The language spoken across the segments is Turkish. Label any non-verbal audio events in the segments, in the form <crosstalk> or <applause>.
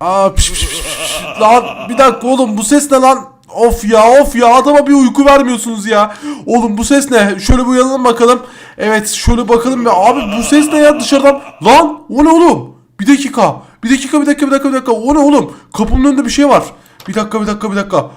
Aa piş piş piş piş. Lan bir dakika oğlum bu ses ne lan? Of ya of ya adama bir uyku vermiyorsunuz ya. Oğlum bu ses ne? Şöyle bir uyanalım bakalım. Evet şöyle bakalım ya. Abi bu ses ne ya dışarıdan? Lan o ne oğlum? Bir dakika. Bir dakika bir dakika bir dakika bir dakika. O ne oğlum? Kapının önünde bir şey var. Bir dakika bir dakika bir dakika.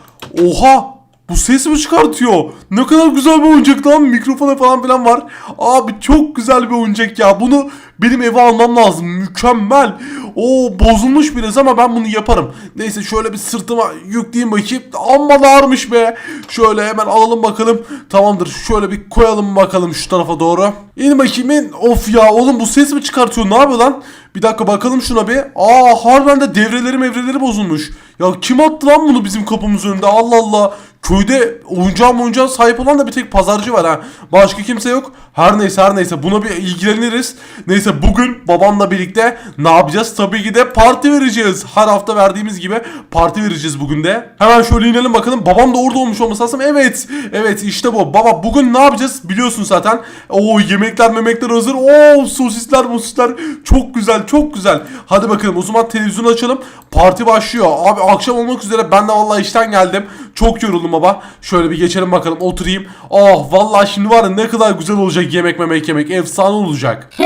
Oha! Bu ses mi çıkartıyor? Ne kadar güzel bir oyuncak lan. Mikrofonu falan filan var. Abi çok güzel bir oyuncak ya. Bunu benim eve almam lazım. Mükemmel. O bozulmuş biraz ama ben bunu yaparım. Neyse şöyle bir sırtıma yükleyeyim bakayım. Amma da be. Şöyle hemen alalım bakalım. Tamamdır. Şöyle bir koyalım bakalım şu tarafa doğru. İn bakayım in. Of ya oğlum bu ses mi çıkartıyor? Ne yapıyor lan? Bir dakika bakalım şuna bir. Aa harbiden de devreleri mevreleri bozulmuş. Ya kim attı lan bunu bizim kapımızın önünde? Allah Allah. Köyde oyuncağa oyuncağa sahip olan da bir tek pazarcı var ha. Başka kimse yok. Her neyse her neyse buna bir ilgileniriz. Neyse bugün babamla birlikte ne yapacağız? Tabii ki de parti vereceğiz. Her hafta verdiğimiz gibi parti vereceğiz bugün de. Hemen şöyle inelim bakalım. Babam da orada olmuş olması lazım. Evet. Evet işte bu. Baba bugün ne yapacağız? Biliyorsun zaten. Oo yemekler memekler hazır. Oo sosisler musisler. Çok güzel çok güzel. Hadi bakalım o zaman televizyonu açalım. Parti başlıyor. Abi akşam olmak üzere ben de vallahi işten geldim. Çok yoruldum baba. Şöyle bir geçelim bakalım oturayım. Oh vallahi şimdi var ya ne kadar güzel olacak yemek memek yemek. Efsane olacak. <laughs>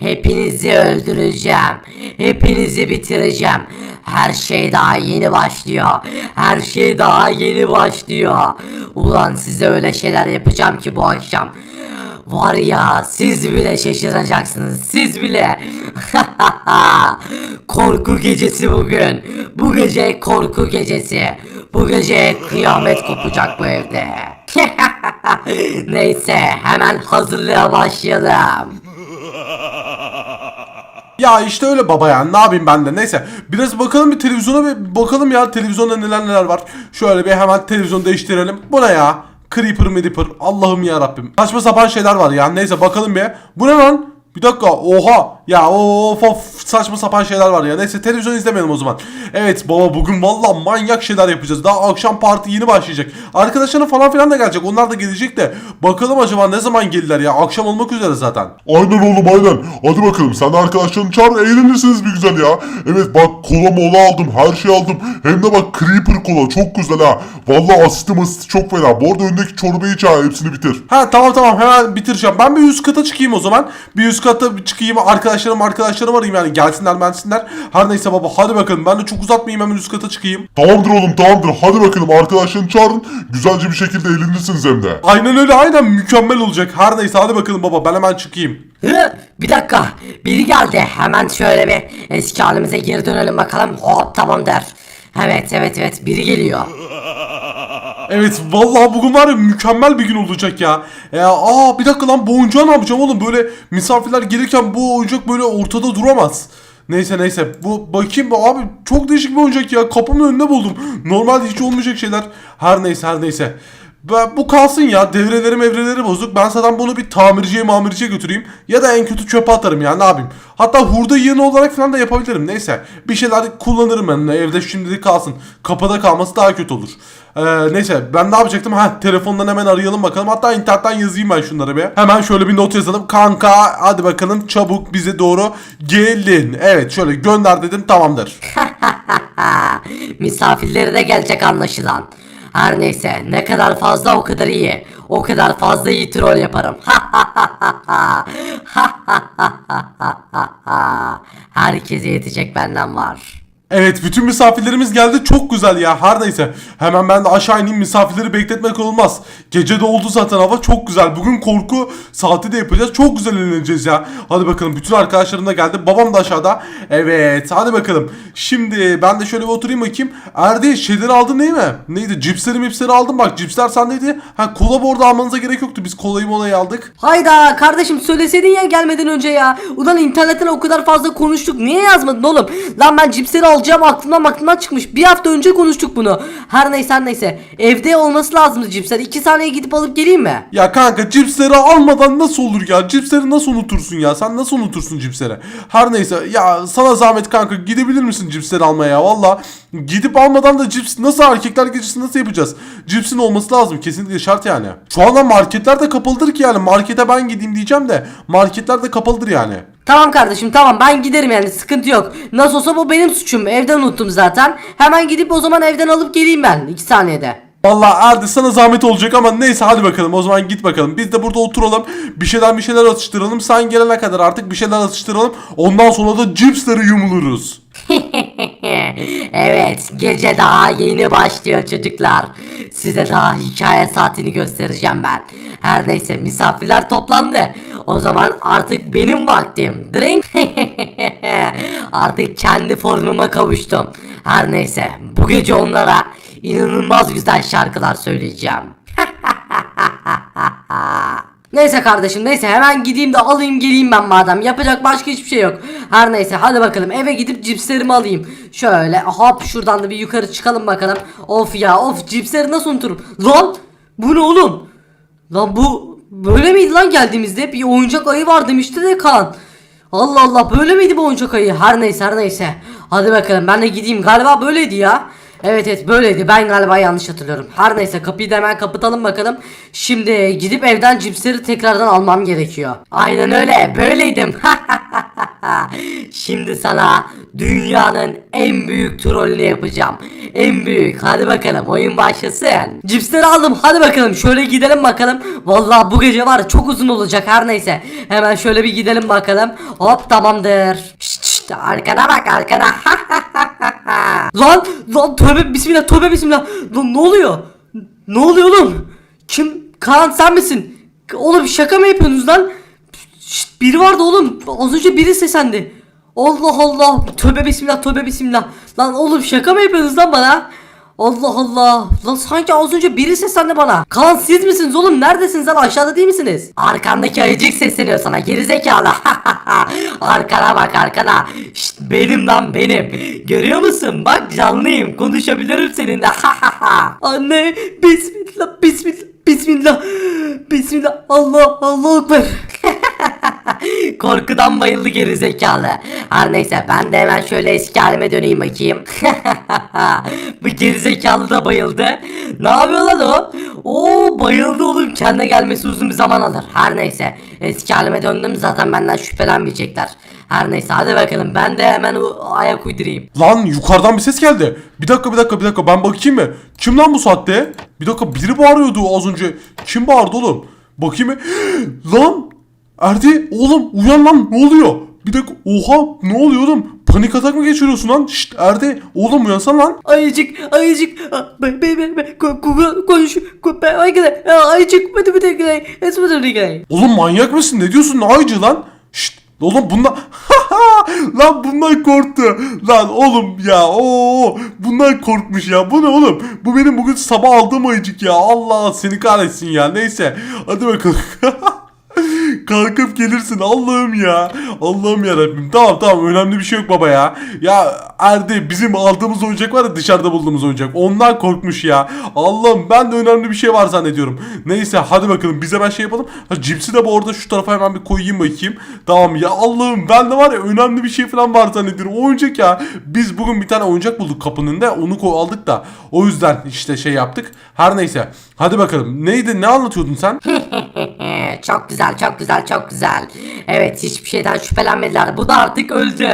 Hepinizi öldüreceğim. Hepinizi bitireceğim. Her şey daha yeni başlıyor. Her şey daha yeni başlıyor. Ulan size öyle şeyler yapacağım ki bu akşam. Var ya siz bile şaşıracaksınız. Siz bile. <laughs> korku gecesi bugün. Bu gece korku gecesi. Bu gece kıyamet kopacak bu evde. <laughs> Neyse hemen hazırlığa başlayalım. <laughs> Ya işte öyle baba ya ne yapayım ben de neyse biraz bakalım bir televizyona bir bakalım ya televizyonda neler neler var şöyle bir hemen televizyonu değiştirelim bu ne ya Creeper Medipper Allah'ım ya Rabbim. Saçma sapan şeyler var ya. Neyse bakalım bir. Bu ne lan? Bir dakika. Oha ya of of saçma sapan şeyler var ya neyse televizyon izlemeyelim o zaman Evet baba bugün valla manyak şeyler yapacağız daha akşam parti yeni başlayacak Arkadaşlarım falan filan da gelecek onlar da gelecek de bakalım acaba ne zaman gelirler ya akşam olmak üzere zaten Aynen oğlum aynen. Hadi bakalım sen de arkadaşlarını çağır eğlenirsiniz bir güzel ya. Evet bak kola mola aldım her şey aldım. Hem de bak Creeper kola çok güzel ha. Vallahi asiti masiti çok fena. Bu arada öndeki çorbayı çağır hepsini bitir. Ha tamam tamam hemen bitireceğim. Ben bir üst kata çıkayım o zaman. Bir üst kata çıkayım. Arkadaşlarım arkadaşlarım arayayım yani gelsinler mensinler. Her neyse baba hadi bakalım. Ben de çok uzatmayayım hemen üst kata çıkayım. Tamamdır oğlum tamamdır. Hadi bakalım arkadaşlarını çağırın. Güzelce bir şekilde eğlenirsiniz hem de. Aynen öyle aynen mükemmel olacak. Her neyse hadi bakalım baba ben hemen çıkayım. Hı, bir dakika. Biri geldi. Hemen şöyle bir eski halimize geri dönelim bakalım. Hop tamam der. Evet evet evet biri geliyor. Evet vallahi bugün var ya mükemmel bir gün olacak ya. Ya aa bir dakika lan bu ne yapacağım oğlum böyle misafirler gelirken bu oyuncak böyle ortada duramaz. Neyse neyse bu bakayım abi çok değişik bir oyuncak ya kapımın önünde buldum. Normalde hiç olmayacak şeyler. Her neyse her neyse. Ben, bu kalsın ya devreleri mevreleri bozuk. Ben zaten bunu bir tamirciye mamirciye götüreyim. Ya da en kötü çöpe atarım ya ne yapayım. Hatta hurda yığını olarak falan da yapabilirim. Neyse bir şeyler kullanırım ben de evde şimdilik kalsın. Kapıda kalması daha kötü olur. Ee, neyse ben ne yapacaktım? Ha telefondan hemen arayalım bakalım. Hatta internetten yazayım ben şunları bir. Hemen şöyle bir not yazalım. Kanka hadi bakalım çabuk bize doğru gelin. Evet şöyle gönder dedim tamamdır. <laughs> Misafirleri de gelecek anlaşılan. Her neyse ne kadar fazla o kadar iyi. O kadar fazla iyi troll yaparım. Herkese yetecek benden var. Evet bütün misafirlerimiz geldi. Çok güzel ya. Her neyse. Hemen ben de aşağı ineyim. Misafirleri bekletmek olmaz. Gece de oldu zaten hava. Çok güzel. Bugün korku saati de yapacağız. Çok güzel eğleneceğiz ya. Hadi bakalım. Bütün arkadaşlarım da geldi. Babam da aşağıda. Evet. Hadi bakalım. Şimdi ben de şöyle bir oturayım bakayım. Erdi şeyleri aldın değil mi? Neydi? Cipsleri mipsleri aldım bak cipsler sendeydi. Ha kola bu arada almanıza gerek yoktu. Biz kolayı molayı aldık. Hayda kardeşim söyleseydin ya gelmeden önce ya. Ulan internetten o kadar fazla konuştuk. Niye yazmadın oğlum? Lan ben cipsleri alacağım aklımdan aklımdan çıkmış. Bir hafta önce konuştuk bunu. Her neyse her neyse. Evde olması lazımdı cipsler. İki saniye gidip alıp geleyim mi? Ya kanka cipsleri almadan nasıl olur ya? Cipsleri nasıl unutursun ya? Sen nasıl unutursun cipsleri? Her neyse ya sana zahmet kanka gidebilir misin cipsleri almaya ya? Valla gidip almadan da cips nasıl erkekler gecesi nasıl yapacağız? Cipsin olması lazım kesinlikle şart yani. Şu anda marketler de kapalıdır ki yani markete ben gideyim diyeceğim de marketler de kapalıdır yani. Tamam kardeşim tamam ben giderim yani sıkıntı yok. Nasıl olsa bu benim suçum. Evden unuttum zaten. Hemen gidip o zaman evden alıp geleyim ben 2 saniyede. Vallahi Erdi sana zahmet olacak ama neyse hadi bakalım o zaman git bakalım. Biz de burada oturalım. Bir şeyden bir şeyler atıştıralım. Sen gelene kadar artık bir şeyler atıştıralım. Ondan sonra da cipsleri yumuluruz. <laughs> evet, gece daha yeni başlıyor çocuklar. Size daha hikaye saatini göstereceğim ben. Her neyse misafirler toplandı. O zaman artık benim vaktim. Drink. <laughs> artık kendi formuma kavuştum. Her neyse bu gece onlara inanılmaz güzel şarkılar söyleyeceğim. <laughs> Neyse kardeşim neyse hemen gideyim de alayım geleyim ben madem. Yapacak başka hiçbir şey yok. Her neyse hadi bakalım eve gidip cipslerimi alayım. Şöyle hop şuradan da bir yukarı çıkalım bakalım. Of ya of cipsleri nasıl unuturum. Lan bu ne oğlum? Lan bu böyle miydi lan geldiğimizde? Bir oyuncak ayı var demişti de Kaan. Allah Allah böyle miydi bu oyuncak ayı? Her neyse her neyse. Hadi bakalım ben de gideyim galiba böyleydi ya. Evet evet böyleydi ben galiba yanlış hatırlıyorum. Her neyse kapıyı da hemen kapatalım bakalım. Şimdi gidip evden cipsleri tekrardan almam gerekiyor. Aynen öyle böyleydim. <laughs> Şimdi sana dünyanın en büyük trollünü yapacağım. En büyük. Hadi bakalım oyun başlasın. Cipsleri aldım hadi bakalım şöyle gidelim bakalım. Vallahi bu gece var çok uzun olacak her neyse. Hemen şöyle bir gidelim bakalım. Hop tamamdır. Şşt, arkana bak arkana. <laughs> Lan lan tövbe bismillah tövbe bismillah. Lan ne oluyor? Ne oluyor oğlum? Kim? Kaan sen misin? Oğlum şaka mı yapıyorsunuz lan? Şşt, biri vardı oğlum. Az önce biri seslendi. Allah Allah. Tövbe bismillah tövbe bismillah. Lan oğlum şaka mı yapıyorsunuz lan bana? Allah Allah. Lan sanki az önce biri seslendi bana. Kaan siz misiniz oğlum? Neredesiniz lan? Aşağıda değil misiniz? Arkandaki ayıcık sesleniyor sana gerizekalı. <laughs> arkana bak arkana. Şşt, benim lan benim. Görüyor musun? Bak canlıyım. Konuşabilirim seninle. <laughs> Anne bismillah bismillah bismillah bismillah Allah Allah ekber. <laughs> Korkudan bayıldı gerizekalı. Her neyse ben de hemen şöyle eski halime döneyim bakayım. <laughs> Bu gerizekalı da bayıldı. Ne yapıyor lan o? Oo bayıldı oğlum. Kendine gelmesi uzun bir zaman alır. Her neyse eski halime döndüm zaten benden şüphelenmeyecekler. Her neyse hadi bakalım ben de hemen o ayak uydurayım. Lan yukarıdan bir ses geldi. Bir dakika bir dakika bir dakika ben bakayım mı? Kim lan bu saatte? Bir dakika biri bağırıyordu az önce. Kim bağırdı oğlum? Bakayım mı? <gasps> lan! Erdi oğlum uyan lan ne oluyor? Bir dakika oha ne oluyor oğlum? Panik atak mı geçiriyorsun lan? Şşt Erdi oğlum uyansan lan. Ayıcık, ayıcık, be be be be, ko- ko- konuş, ko- be- ay gide, ayıcık, bıdı bıdı gide, es bıdı gide. Oğlum manyak mısın? Ne diyorsun? Ne ayıcı lan? Şşt oğlum bundan... <laughs> lan bundan korktu. Lan oğlum ya o bundan korkmuş ya. Bu ne oğlum? Bu benim bugün sabah aldığım ayıcık ya. Allah seni kahretsin ya. Neyse. Hadi bakalım. <laughs> Kalkıp gelirsin Allah'ım ya. Allah'ım ya Rabbim. Tamam tamam önemli bir şey yok baba ya. Ya Erdi bizim aldığımız oyuncak var ya dışarıda bulduğumuz oyuncak. Ondan korkmuş ya. Allah'ım ben de önemli bir şey var zannediyorum. Neyse hadi bakalım biz hemen şey yapalım. Ha, cipsi de bu arada şu tarafa hemen bir koyayım bakayım. Tamam ya Allah'ım ben de var ya önemli bir şey falan var zannediyorum. Oyuncak ya. Biz bugün bir tane oyuncak bulduk kapının önünde. Onu aldık da. O yüzden işte şey yaptık. Her neyse. Hadi bakalım. Neydi ne anlatıyordun sen? <laughs> çok güzel çok güzel çok güzel. Evet hiçbir şeyden şüphelenmediler. Bu da artık öldü.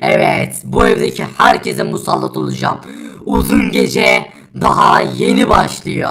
Evet bu evdeki herkese musallat olacağım. Uzun gece daha yeni başlıyor.